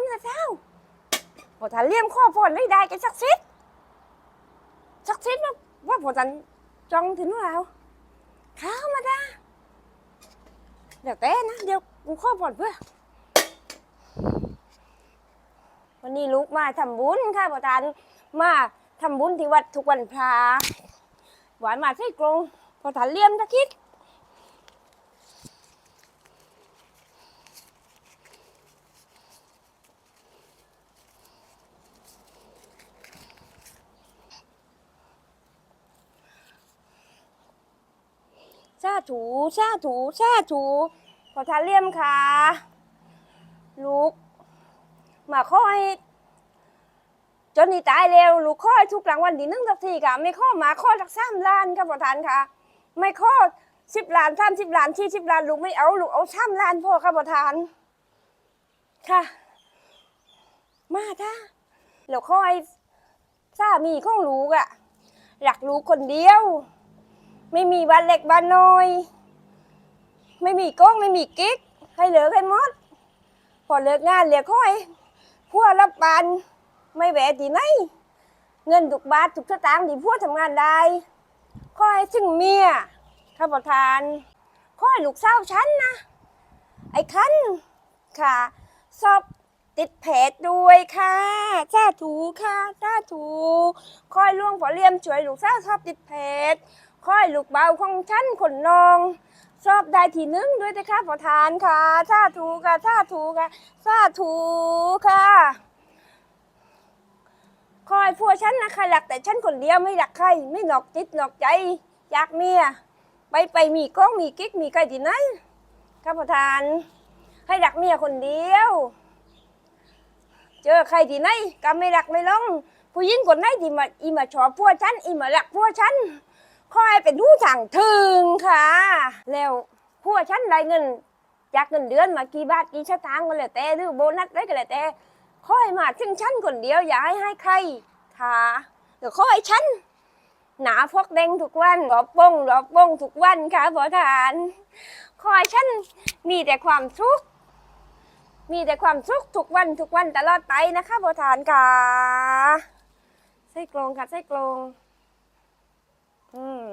ามนะเจ้าพอทันเลี่ยมข้อพอนได้ได้กันสักซิดสักซิดว่าว่าพอทันจองถึงเราข้าวมาได้เดี๋ยวเต้นะ เดี๋ยวกูข้อพอนเพื่อวันนี้ลูกมาทำบุญค่ะพอทันมาทำบุญที่วัดทุกวันพระหวานมาใส่กรงพอทันเลี่ยมตะคิด ถูชาถูชาถูพอทานเลี่ยมค่ะลูกมาข้อให้จนนี่ตายเร็วลูกข้อให้ทุกรางวัลที่หนึ่งสักทีค่ะ ไม่ข้อมาข้อสักสามล้านค่ะพอทานค่ะ ไม่ข้อสิบล้านสามสิบล้านที่สิบล้านลูกไม่เอาลูกเอาสามล้านพอค่ะพอทานค่ะ มาท่าแล้วข้อให้สามีของลูกอะรักลูกคนเดียว ไม่มีบ้านเล็กบ้านน้อย ไม่มีก้องไม่มีกิ๊ก ให้เหลือให้หมด พอเลิกงานเหลือค่อยพวรับปานไม่แหวะที่ไหนเงินทุกบาททุกสตางค์ที่พวทำงานได้ค่อยถึงเมียข้าประทานค่อยลูกสาวฉันนะไอ้คันค่ะ สอบติดเพจด้วยค่ะสาถูค่ะสาถูค่อยล่วงพอเลี่ยมช่วยลูกสาวสอบติดเพจ ค่อยลูกเบาของฉันคนนอง ชอบได้ทีนึงด้วยนะคะขอทานค่ะสาธุค่ะสาธุค่ะสาธุค่ะคอยพัวฉันนะครหลักแต่ฉันคนเดียวไม่หลักใครไม่หนอกจิตหนอกใจอยากเมียไปไปมีก้องมีกิ๊กมีใครที่ไหนข้าพทาน ให้หลักเมียคนเดียว เจอใครที่ไหนก็ไม่หลักไม่ลงผู้หญิงคนไหนที่มาอีมาชอบพวฉันอีมาหลักพัวฉัน คอยเป็นผู้สั่งถึงค่ะ แล้วพวกฉันได้เงิน จากเงินเดือนมากี่บาทกี่สตางค์ก็แล้วแต่หรือโบนัสได้ก็แล้วแต่คอยมาถึงฉันคนเดียวอย่าให้ให้ใครค่ะเดี๋ยวคอยฉันหนาพกแดงทุกวันรอบวงรอบวงทุกวันค่ะพอทานคอยฉันมีแต่ความสุกข์มีแต่ความสุกข์ทุกวันทุกวันตลอดไปนะคะพอทานค่ะไส้กรงค่ะไส้กรง อืม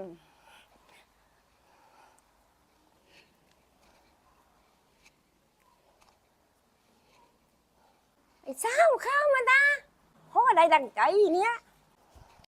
ไอ้เศร้าเข้ามาตาเพราะอะไรดังใจเนี่ย